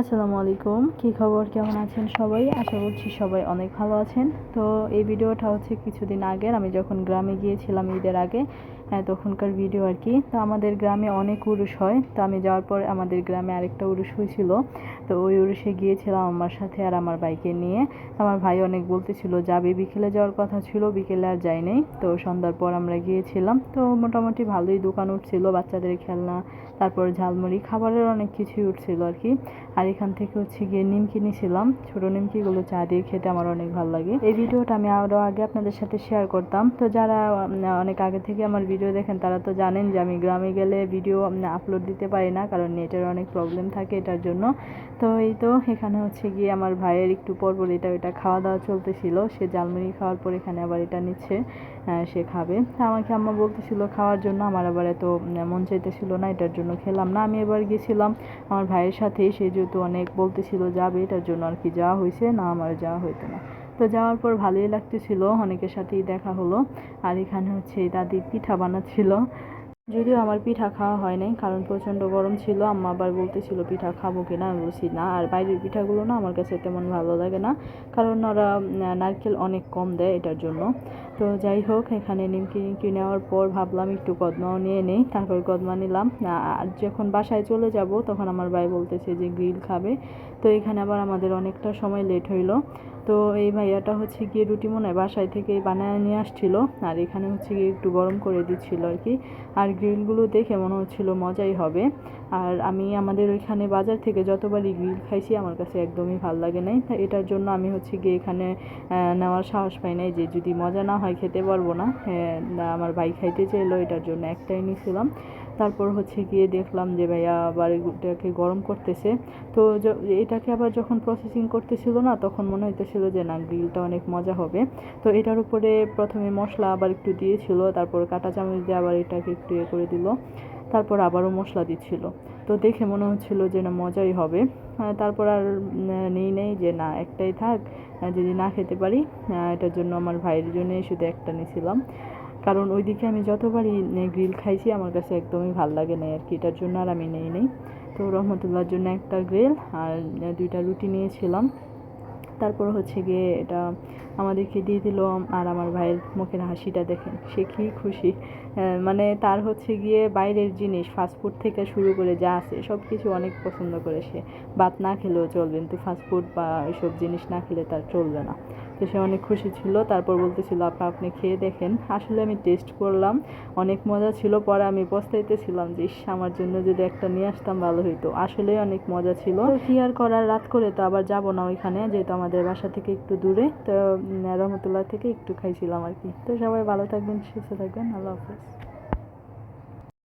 আসসালামু আলাইকুম। কি খবর? কেমন আছেন সবাই? আশা করছি সবাই অনেক ভালো আছেন। তো এই ভিডিওটা হচ্ছে কিছুদিন আগের। আমি যখন গ্রামে গিয়েছিলাম ঈদের আগে হ্যাঁ তখনকার ভিডিও আর কি। তো আমাদের গ্রামে অনেক উরুষ হয়। তো আমি যাওয়ার পর আমাদের গ্রামে আরেকটা উরুষ হয়েছিল। তো ওই উরুষে গিয়েছিলাম আমার সাথে আর আমার বাইকে নিয়ে। আমার ভাই অনেক বলতেছিল, যাবে? বিকেলে যাওয়ার কথা ছিল, বিকেলে আর যাই নাই। তো সন্ধ্যার পর আমরা গিয়েছিলাম। তো মোটামুটি ভালোই দোকান উঠছিল, বাচ্চাদের খেলনা, তারপর ঝালমুড়ি, খাবারের অনেক কিছুই উঠছিল আর কি। আর এখান থেকে হচ্ছে গিয়ে নিমকি নিয়েছিলাম ছোটো নিমকিগুলো চা দিয়ে খেতে আমার অনেক ভালো লাগে। এই ভিডিওটা আমি আরও আগে আপনাদের সাথে শেয়ার করতাম। তো যারা অনেক আগে থেকে আমার ভিডিও দেখেন, তারা তো জানেন যে আমি গ্রামে গেলে ভিডিও আপলোড দিতে পারি না, কারণ নেটের অনেক প্রবলেম থাকে এটার জন্য। তো এই তো, এখানে হচ্ছে গিয়ে আমার ভাইয়ের একটু পর পরপর এটা ওইটা খাওয়া দাওয়া চলতেছিল। সে জালমুড়ি খাওয়ার পর এখানে আবার এটা নিচ্ছে সে খাবে। তা আমাকে আম্মা বলতেছিল খাওয়ার জন্য, আমার আবার এত মন চাইতেছিল না, এটার জন্য খেলাম না। আমি এবার গেছিলাম আমার ভাইয়ের সাথে, সে যেহেতু অনেক বলতেছিল, যাবে, এটার জন্য আর কি যাওয়া হয়েছে না, আমার যাওয়া হইতো না। তো যাওয়ার পর ভালোই লাগতেছিল, অনেকের সাথেই দেখা হলো। আর এখানে হচ্ছে দাদি পিঠা বানাচ্ছিল। যদিও আমার পিঠা খাওয়া হয় নাই, কারণ প্রচণ্ড গরম ছিল, আম্মা আবার বলতেছিল, পিঠা খাব কিনা? আমি বলছি, না, আর বাইরের পিঠাগুলো না আমার কাছে তেমন ভালো লাগে না, কারণ ওরা নারকেল অনেক কম দেয় এটার জন্য। তো যাই হোক, এখানে নিমকি নিমকি নেওয়ার পর ভাবলাম একটু কদমাও নিয়ে নেই, তারপর কদমা নিলাম। আর যখন বাসায় চলে যাব, তখন আমার ভাই বলতেছে যে গ্রিল খাবে। তো এখানে আবার আমাদের অনেকটা সময় লেট হইল। তো এই ভাইয়াটা হচ্ছে গিয়ে রুটি মনে বাসায় থেকে বানায় নিয়ে আসছিল, আর এখানে হচ্ছে গিয়ে একটু গরম করে দিচ্ছিল আর কি। আর গ্রিলগুলো দেখে মনে হচ্ছিল মজাই হবে। আর আমি আমাদের ওইখানে বাজার থেকে যতবারই গ্রিল খাইছি আমার কাছে একদমই ভালো লাগে নাই। তা এটার জন্য আমি হচ্ছে গিয়ে এখানে নেওয়ার সাহস পাই নাই যে যদি মজা না হয় খেতে পারব না। হ্যাঁ, আমার ভাই খাইতে চাইলো এটার জন্য একটাই নিয়েছিলাম তারপর হচ্ছে গিয়ে দেখলাম যে ভাইয়া আবার এটাকে গরম করতেছে। তো এটাকে আবার যখন প্রসেসিং করতেছিল না, তখন মনে হইতেছিল যে না গ্রিলটা অনেক মজা হবে। তো এটার উপরে প্রথমে মশলা আবার একটু দিয়েছিল, তারপর কাঁটা চামচ দিয়ে আবার এটাকে একটু ইয়ে করে দিল, তারপর আবারও মশলা দিচ্ছিল। তো দেখে মনে হচ্ছিল যে না, মজাই হবে। তারপর আর নেই নেই যে না, একটাই থাক যদি না খেতে পারি এটার জন্য আমার ভাইয়ের জন্যই শুধু একটা নিয়েছিলাম কারণ ওইদিকে আমি যতবারই গ্রিল খাইছি, আমার কাছে একদমই ভালো লাগে না আর কি। এটার জন্য আর আমি নেই নেই। তো রহমতুল্লাহর জন্য একটা গ্রিল আর দুইটা রুটি নিয়েছিলাম। তারপর হচ্ছে গিয়ে এটা আমাদেরকে দিয়ে দিল আর আমার ভাইয়ের মুখের হাসিটা দেখেন, সে কি খুশি। মানে তার হচ্ছে গিয়ে বাইরের জিনিস ফাস্টফুড থেকে শুরু করে যা আছে সব কিছু অনেক পছন্দ করে সে। ভাত না খেলেও চলবে, কিন্তু ফাস্টফুড বা এইসব জিনিস না খেলে তার চলবে না। তো সে অনেক খুশি ছিল, তারপর বলতেছিল, আপা, আপনি খেয়ে দেখেন, আসলে আমি টেস্ট করলাম, অনেক মজা ছিল, পরে আমি পস্তাইতেছিলাম যে, ইস, আমার জন্য যদি একটা নিয়ে আসতাম ভালো হইতো। আসলেই অনেক মজা ছিল। কি আর করার, রাত করে তো আবার যাব না ওইখানে, যেহেতু আমাদের বাসা থেকে একটু দূরে, তো রহমতুল্লাহ থেকে একটু খাইছিলাম আর কি। তো সবাই ভালো থাকবেন, সুস্থ থাকবেন, আল্লাহ হাফেজ।